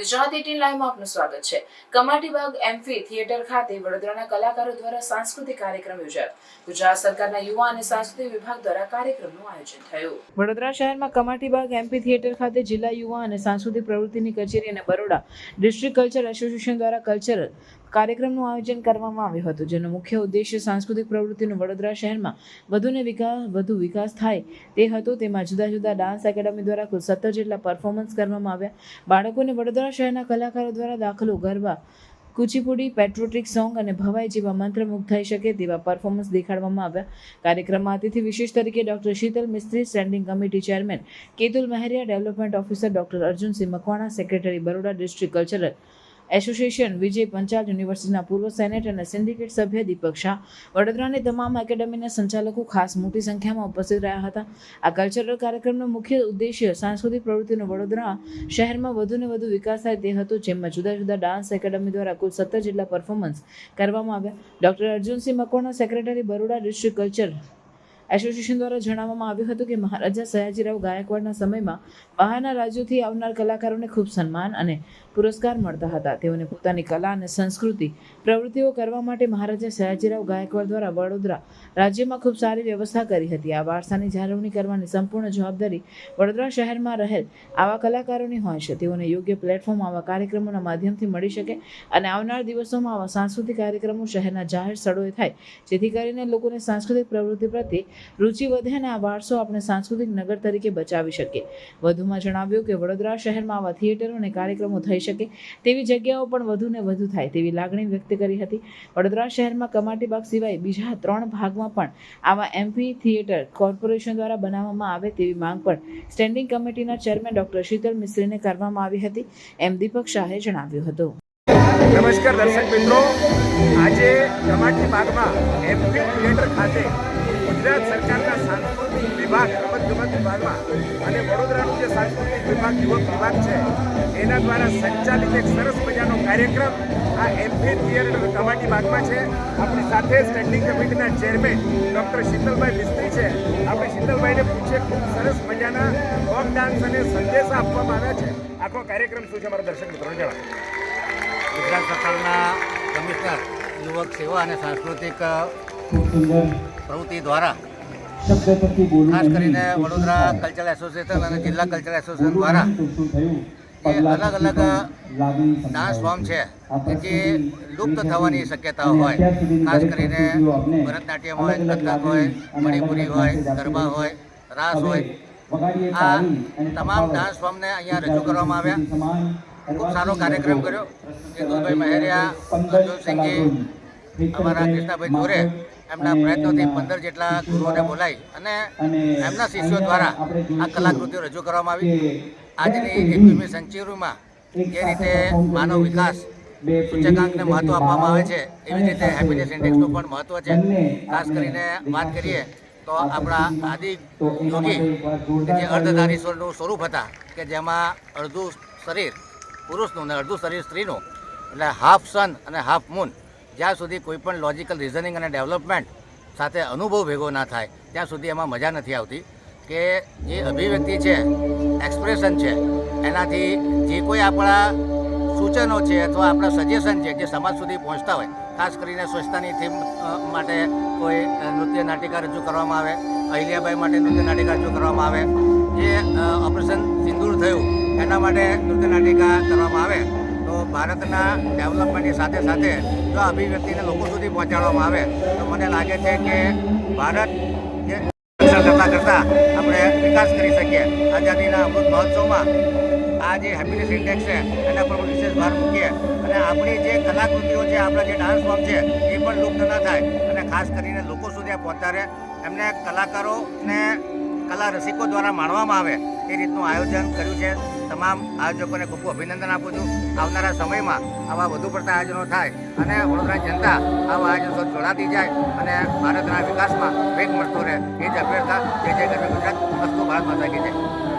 Gujarat eighteen લાઈવમાં આપનું સ્વાગત છે. કમાટીબાગ એમફી થિયેટર ખાતે વડોદરાના કલાકારો દ્વારા સાંસ્કૃતિક કાર્યક્રમ યોજાયો. ગુજરાત સરકારના યુવા અને સાંસ્કૃતિક વિભાગ દ્વારા કાર્યક્રમનું આયોજન થયું. વડોદરા શહેરમાં કમાટીબાગ એમપી થિયેટર ખાતે જિલ્લા યુવા અને સાંસ્કૃતિક પ્રવૃત્તિની કચેરી અને બરોડા ડિસ્ટ્રિક્ટ કલ્ચર એસોસિએશન દ્વારા કલ્ચરલ કાર્યક્રમનું આયોજન કરવામાં આવ્યું હતું, જેનો મુખ્ય ઉદ્દેશ્ય સાંસ્કૃતિક પ્રવૃત્તિનો વડોદરા શહેરમાં વધુને વિકાસ વધુ વિકાસ થાય તે હતો. તેમાં જુદા જુદા ડાન્સ એકેડમી દ્વારા કુલ સત્તર જેટલા પરફોર્મન્સ કરવામાં આવ્યા. બાળકોને વડોદરા શહેરના કલાકારો દ્વારા દાખલો ગરબા, કુચીપુડી પેટ્રોટિક સોંગ અને ભવાઈ જેવા મંત્રમુગ્ધ થઈ શકે તેવા પરફોર્મન્સ દેખાડવામાં આવ્યા. કાર્યક્રમમાં અતિથિ વિશેષ તરીકે doctor Sheetal Mistry standing committee chairman Ketul Maheriya development officer doctor Arjunsinh Makwana secretary Baroda district cultural association Vijay Panchal યુનિવર્સિટીના પૂર્વ સેનેટ અને સિન્ડિકેટ સભ્ય દીપક શાહ વડોદરાની તમામ એકેડમીના સંચાલકો ખાસ મોટી સંખ્યામાં ઉપસ્થિત રહ્યા હતા. આ કલ્ચરલ કાર્યક્રમનો મુખ્ય ઉદ્દેશ્ય સાંસ્કૃતિક પ્રવૃત્તિનો વડોદરા શહેરમાં વધુને વધુ વિકાસ થાય તે હતો, જેમાં જુદા જુદા ડાન્સ એકેડમી દ્વારા કુલ સત્તર જેટલા પરફોર્મન્સ કરવામાં આવ્યા. Doctor Arjunsinh Makwana secretary Baroda district culture association દ્વારા જણાવવામાં આવ્યું હતું કે મહારાજા સયાજીરાવ ગાયકવાડના સમયમાં બહારના રાજ્યોથી આવનાર કલાકારોને ખૂબ સન્માન અને પુરસ્કાર મળતા હતા. તેઓને પોતાની કલા અને સંસ્કૃતિ, પ્રવૃત્તિઓ કરવા માટે મહારાજા સયાજીરાવ ગાયકવાડ દ્વારા વડોદરા રાજ્યમાં ખૂબ સારી વ્યવસ્થા કરી હતી. આ વારસાની જાળવણી કરવાની સંપૂર્ણ જવાબદારી વડોદરા શહેરમાં રહેલ આવા કલાકારોની હોય છે. તેઓને યોગ્ય પ્લેટફોર્મ, આવા કાર્યક્રમોના માધ્યમથી મળી શકે અને આવનાર દિવસોમાં આવા સાંસ્કૃતિક કાર્યક્રમો શહેરના જાહેર સ્થળોએ થાય, જેથી કરીને લોકોને સાંસ્કૃતિક પ્રવૃત્તિ પ્રત્યે રુચિ વધે અને આ વારસો આપણે સાંસ્કૃતિક નગર તરીકે બચાવી શકીએ. વધુમાં જણાવ્યું કે વડોદરા શહેરમાં આવા થિયેટરો અને કાર્યક્રમો થઈ શકે તેવી જગ્યાઓ પણ વધુ ને વધુ થાય તેવી લાગણી વ્યક્ત કરી હતી. વડોદરા શહેરમાં કમાટીબાગ સિવાય બીજા ત્રણ ભાગમાં પણ આવા એમપી થિયેટર કોર્પોરેશન દ્વારા બનાવવામાં આવે તેવી માંગ પણ સ્ટેન્ડિંગ કમિટીના ચેરમેન ડોક્ટર શીતલ મિસ્ત્રીને કરવામાં આવી હતી. એમ દીપક શાહે જણાવ્યું હતું. નમસ્કાર દર્શક મિત્રો. આજે કમાટી બાગમાં એમપી થિયેટર ખાતે ગુજરાત સરકારના સાંસ્કૃતિક વિભાગ, રમતગમત વિભાગમાં અને વડોદરાનું જે સાંસ્કૃતિક વિભાગ, યુવક વિભાગ છે, એના દ્વારા સંચાલિત એક સરસ મજાનો કાર્યક્રમ આ એમપી થિયેટર કમાટી બાગમાં છે. આપણી સાથે સ્ટેન્ડિંગ કમિટીના ચેરમેન ડૉક્ટર શીતલભાઈ મિસ્ત્રી છે. આપણે શીતલભાઈને પૂછે ખૂબ સરસ મજાના ફોક ડાન્સ અને સંદેશા આપવામાં આવ્યા છે. આખો કાર્યક્રમ શું છે મારા દર્શક મિત્રો, જણાવો. ગુજરાત સરકારના કમિશનર, યુવક સેવા અને સાંસ્કૃતિક ખૂબ સુંદર પ્રવૃત્તિ દ્વારા ખાસ કરીને વડોદરા કલ્ચરલ એસોસિએશન અને જિલ્લા કલ્ચરલ એસોસિએશન દ્વારા? જે અલગ અલગ ડાન્સ ફોર્મ છે જે લુપ્ત થવાની શક્યતાઓ હોય. ખાસ કરીને ભરતનાટ્યમ હોય કથક હોય મણિપુરી હોય ગરબા હોય રાસ હોય આ તમામ ડાન્સ ફોર્મને અહીંયા રજૂ કરવામાં આવ્યા. ખૂબ સારો કાર્યક્રમ કર્યો. કેતુલભાઈ મહેરિયા પંદર અર્જુનસિંહજી અમારા કૃષ્ણાભાઈ ચોરે એમના પ્રયત્નોથી પંદર જેટલા ગુરુઓને બોલાવી અને એમના શિષ્યો દ્વારા આ કલાકૃતિઓ રજૂ કરવામાં આવી. આજની એકવીસમી સેન્ચુરીમાં જે રીતે માનવ વિકાસ સૂચકાંકને મહત્વ આપવામાં આવે છે એવી રીતે હેપીનેસ ઇન્ડેક્સનું પણ મહત્વ છે. ખાસ કરીને વાત કરીએ તો આપણા આદિ યોગી જે અર્ધધારીશ્વરનું સ્વરૂપ હતા કે જેમાં અડધું શરીર પુરુષનું અને અડધું શરીર સ્ત્રીનું એટલે હાફ સન અને હાફ મૂન જ્યાં સુધી કોઈ પણ લોજિકલ રિઝનિંગ અને ડેવલપમેન્ટ સાથે અનુભવ ભેગો ના થાય, ત્યાં સુધી એમાં મજા નથી આવતી. કે જે અભિવ્યક્તિ છે એક્સપ્રેશન છે, એનાથી જે કોઈ આપણા સૂચનો છે અથવા આપણા સજેશન છે જે સમાજ સુધી પહોંચતા હોય, ખાસ કરીને સ્વચ્છતાની થીમ માટે કોઈ નૃત્ય નાટિકા રજૂ કરવામાં આવે, અહિલ્યાબાઈ માટે નૃત્ય નાટિકા રજૂ કરવામાં આવે, જે ઓપરેશન સિંદૂર થયું, એના માટે નૃત્ય નાટિકા કરવામાં આવે ભારતના ડેવલપમેન્ટની સાથે સાથે જો અભિવ્યક્તિને લોકો સુધી પહોંચાડવામાં આવે, તો મને લાગે છે કે ભારત કરતાં કરતાં આપણે વિકાસ કરી શકીએ. આઝાદીના અમૃત મહોત્સવમાં આ જે હેપીનેસ ઇન્ડેક્સ છે, એના પર વિશેષ ભાર મૂકીએ. અને આપણી જે કલાકૃતિઓ છે, આપણા જે ડાન્સ ફોર્મ છે, એ પણ લુપ્ત ન થાય. અને ખાસ કરીને લોકો સુધી આ પહોંચાડે એમને કલાકારોને, કલા રસિકો દ્વારા માણવામાં આવે, એ રીતનું આયોજન કર્યું છે. તમામ આયોજકોને ખૂબ અભિનંદન આપું છું. આવનારા સમયમાં આવા વધુ પડતા આયોજનો થાય અને વડોદરા જનતા આવા આયોજનો જોડાતી જાય અને ભારતના વિકાસમાં વેગ મળતો રહે એ જ અભ્યર્થના જય જય ગુજરાત. વસ્તુ ભારત માતા જય.